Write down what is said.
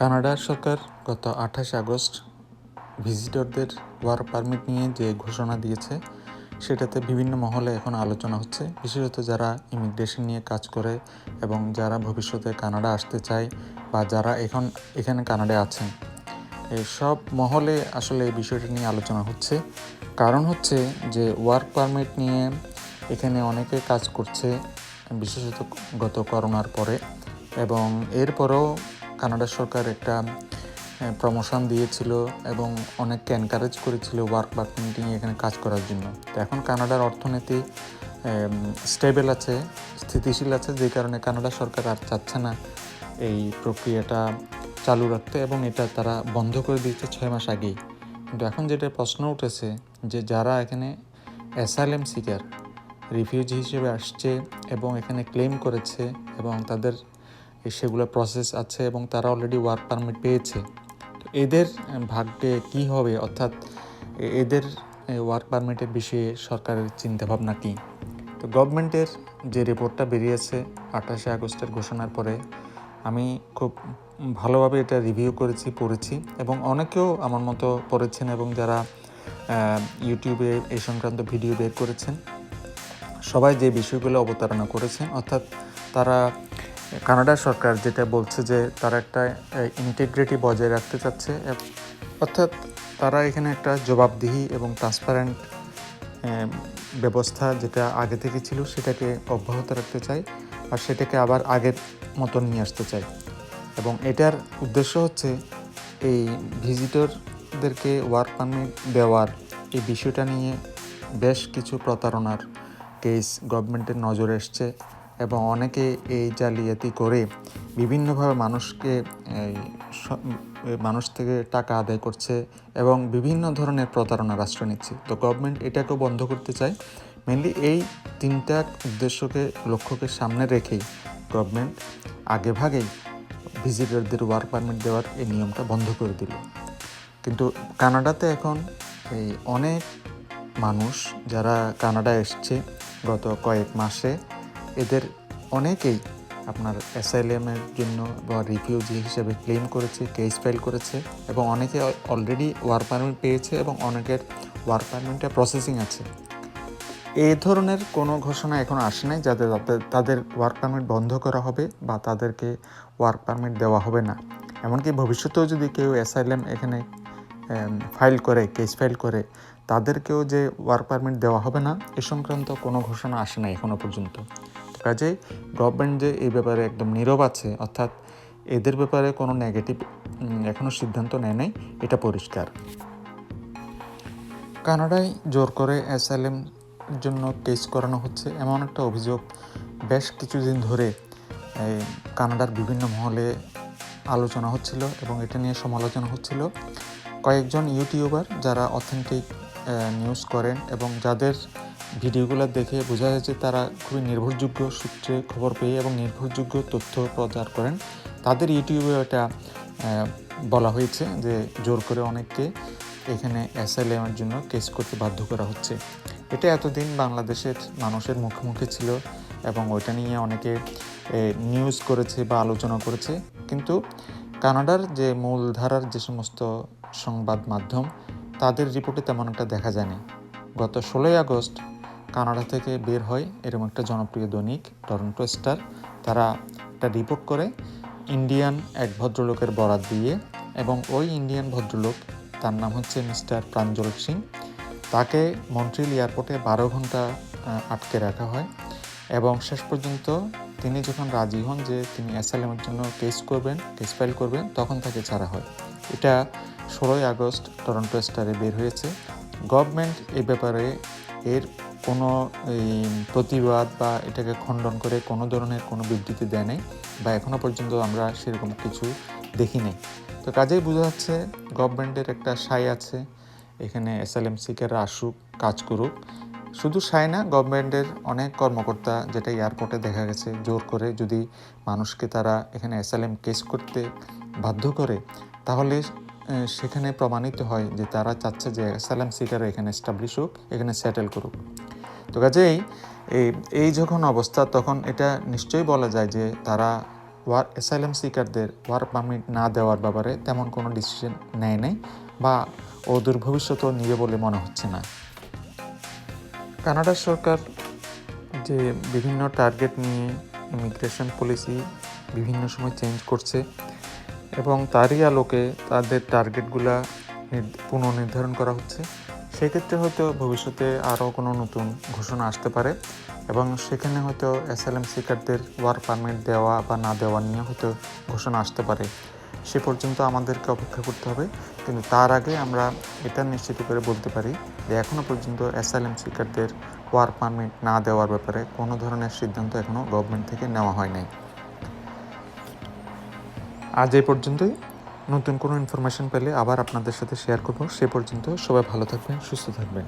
কানাডার সরকার গত আঠাশে আগস্ট ভিজিটরদের ওয়ার পারমিট নিয়ে যে ঘোষণা দিয়েছে, সেটাতে বিভিন্ন মহলে এখন আলোচনা হচ্ছে। বিশেষত যারা ইমিগ্রেশন নিয়ে কাজ করে এবং যারা ভবিষ্যতে কানাডা আসতে চায় বা যারা এখন, এখানে কানাডায় আছেন, এই সব মহলে আসলে এই বিষয়টা নিয়ে আলোচনা হচ্ছে। কারণ হচ্ছে যে ওয়ার্ক পারমিট নিয়ে এখানে অনেকে কাজ করছে, বিশেষত গত করোনার পরে এবং এরপরেও কানাডা সরকার একটা প্রমোশন দিয়েছিল এবং অনেককে এনকারেজ করেছিল ওয়ার্ক পারমিট এখানে কাজ করার জন্য। তো এখন কানাডার অর্থনীতি স্টেবল আছে, স্থিতিশীল আছে, যে কারণে কানাডা সরকার আর চাচ্ছে না এই প্রক্রিয়াটা চালু রাখতে এবং এটা তারা বন্ধ করে দিয়েছে ছয় মাস আগেই। কিন্তু এখন যেটা প্রশ্ন উঠেছে যে যারা এখানে অ্যাসাইলেম সিকার রিফিউজি হিসেবে আসছে এবং এখানে ক্লেম করেছে এবং তাদের সেগুলো প্রসেস আছে এবং তারা অলরেডি ওয়ার্ক পারমিট পেয়েছে। তো এদের ভাগ্যে কি হবে? অর্থাৎ এদের ওয়ার্ক পারমিটের বিষয়ে সরকারের চিন্তাভাবনা কী? তো গভর্নমেন্টের যে রিপোর্টটা বেরিয়েছে আঠাশে আগস্টের ঘোষণার পরে, আমি খুব ভালোভাবে এটা রিভিউ করেছি, পড়েছি এবং অনেকেও আমার মতো পড়েছেন এবং যারা ইউটিউবে এই সংক্রান্ত ভিডিও বের করেছেন, সবাই যে বিষয়গুলো অবতারণা করেছেন অর্থাৎ তারা কানাডা সরকার যেটা বলছে যে তারা একটা ইন্টিগ্রিটি বজায় রাখতে চাচ্ছে অর্থাৎ তারা এখানে একটা জবাবদিহি এবং ট্রান্সপারেন্ট ব্যবস্থা যেটা আগে থেকে ছিল সেটাকে অব্যাহত রাখতে চায় আর সেটাকে আবার আগের মতন নিয়ে আসতে চায়। এবং এটার উদ্দেশ্য হচ্ছে এই ভিজিটরদেরকে ওয়ার্ক পারমিট দেওয়ার এই বিষয়টা নিয়ে বেশ কিছু প্রতারণার কেস গভর্নমেন্টের নজরে এসছে। এবং অনেকে এই জালিয়াতি করে বিভিন্নভাবে মানুষকে মানুষ থেকে টাকা আদায় করছে এবং বিভিন্ন ধরনের প্রতারণার আশ্রয় নিচ্ছে। তো গভর্নমেন্ট এটাকেও বন্ধ করতে চায়। মেনলি এই তিনটা উদ্দেশ্যকে, লক্ষ্যকে সামনে রেখেই গভর্নমেন্ট আগে ভাগেই ভিজিটরদের ওয়ার্ক পারমিট দেওয়ার এই নিয়মটা বন্ধ করে দিল। কিন্তু কানাডাতে এখন এই অনেক মানুষ যারা কানাডা এসছে গত কয়েক মাসে এদের অনেকেই আপনার অ্যাসাইলেমের জন্য বা রিফিউজি হিসেবে ক্লেম করেছে কেস ফাইল করেছে এবং অনেকে অলরেডি ওয়ার্ক পারমিট পেয়েছে এবং অনেকের ওয়ার্ক পারমিটটা প্রসেসিং আছে। এই ধরনের কোনো ঘোষণা এখন আসে নাই যাতে তাদের ওয়ার্ক পারমিট বন্ধ করা হবে বা তাদেরকে ওয়ার্ক পারমিট দেওয়া হবে না। এমনকি ভবিষ্যতেও যদি কেউ অ্যাসাইলেম এখানে ফাইল করে কেস ফাইল করে, তাদেরকেও যে ওয়ার্ক পারমিট দেওয়া হবে না, এ সংক্রান্ত কোনো ঘোষণা আসে না এখনও পর্যন্ত। কাজেই গভর্নমেন্ট যে এই ব্যাপারে একদম নীরব আছে, অর্থাৎ এদের ব্যাপারে কোনো নেগেটিভ এখনও সিদ্ধান্ত নেয় নাই, এটা পরিষ্কার। কানাডায় জোর করে অ্যাসাইলেম জন্য কেস করানো হচ্ছে এমন একটা অভিযোগ। বেশ কিছুদিন ধরে কানাডার বিভিন্ন মহলে আলোচনা হচ্ছিল এবং এটা নিয়ে সমালোচনা হচ্ছিল। কয়েকজন ইউটিউবার যারা অথেন্টিক নিউজ করেন এবং যাদের ভিডিওগুলো দেখে বোঝা যাচ্ছে তারা খুবই নির্ভরযোগ্য সূত্রে খবর পেয়ে এবং নির্ভরযোগ্য তথ্য প্রচার করেন। তাদের ইউটিউবে এটা বলা হয়েছে যে জোর করে অনেককে এখানে অ্যাসাইলেমের জন্য কেস করতে বাধ্য করা হচ্ছে। এটা এতদিন বাংলাদেশের মানুষের মুখে মুখে ছিল এবং ওইটা নিয়ে অনেকে নিউজ করেছে বা আলোচনা করেছে। কিন্তু কানাডার যে মূলধারার যে সমস্ত সংবাদ মাধ্যম, তাদের রিপোর্টে তেমন একটা দেখা যায়নি। গত ষোলোই আগস্ট কানাডা থেকে বের হয় এরকম একটা জনপ্রিয় দৈনিক টরন্টো স্টার। তারা একটা রিপোর্ট করে ইন্ডিয়ান এক ভদ্রলোকের বরাত দিয়ে এবং ওই ইন্ডিয়ান ভদ্রলোক, তার নাম হচ্ছে মিস্টার প্রাঞ্জল সিং, তাকে মন্ট্রিল এয়ারপোর্টে বারো ঘণ্টা আটকে রাখা হয় এবং শেষ পর্যন্ত তিনি যখন রাজি হন যে তিনি অ্যাসাইলামের জন্য কেস করবেন কেস ফাইল করবেন, তখন তাকে ছাড়া হয়। এটা ষোলোই আগস্ট টরন্টো স্টারে বের হয়েছে। গভর্নমেন্ট এ ব্যাপারে এর কোনো প্রতিবাদ বা এটাকে খণ্ডন করে কোনো ধরনের কোনো বিবৃতি দেয় নাই বা এখনও পর্যন্ত আমরা সেরকম কিছু দেখি নাই। তো কাজেই বোঝা যাচ্ছে গভর্নমেন্টের একটা সাই আছে, এখানে এসএলএম সিকেরা আসুক, কাজ করুক। শুধু সাই না, গভর্নমেন্টের অনেক কর্মকর্তা যেটা এয়ারপোর্টে দেখা গেছে, জোর করে যদি মানুষকে তারা এখানে এসএলএম কেস করতে বাধ্য করে, তাহলে সেখানে প্রমাণিত হয় যে তারা চাচ্ছে যে এস এল এম সিকার এখানে এস্টাবলিশ হোক, এখানে সেটেল করুক। তো কাজেই এই এই যখন অবস্থা, তখন এটা নিশ্চয়ই বলা যায় যে তারা ওয়ার, অ্যাসাইলাম সিকারদের ওয়ার্ক পারমিট না দেওয়ার ব্যাপারে তেমন কোনো ডিসিশন নেয় নাই বা ওদের ভবিষ্যতেও নিবে বলে মনে হচ্ছে না। কানাডা সরকার যে বিভিন্ন টার্গেট নিয়ে ইমিগ্রেশন পলিসি বিভিন্ন সময় চেঞ্জ করছে এবং তারই আলোকে তাদের টার্গেটগুলা নির- পুনর্নির্ধারণ করা হচ্ছে। সেক্ষেত্রে হয়তো ভবিষ্যতে আরও কোনো নতুন ঘোষণা আসতে পারে এবং সেখানে হয়তো এসএলএম সিকারদের ওয়ার্ক পারমিট দেওয়া বা না দেওয়া নিয়ে হয়তো ঘোষণা আসতে পারে। সে পর্যন্ত আমাদেরকে অপেক্ষা করতে হবে। কিন্তু তার আগে আমরা এটা নিশ্চিত করে বলতে পারি যে এখনও পর্যন্ত এসএলএম সিকারদের ওয়ার্ক পারমিট না দেওয়ার ব্যাপারে কোনো ধরনের সিদ্ধান্ত এখনও গভর্নমেন্ট থেকে নেওয়া হয় নাই। আজ এই পর্যন্তই। নতুন কোনো ইনফরমেশন পেলে আবার আপনাদের সাথে শেয়ার করব। সে পর্যন্ত সবাই ভালো থাকবেন, সুস্থ থাকবেন।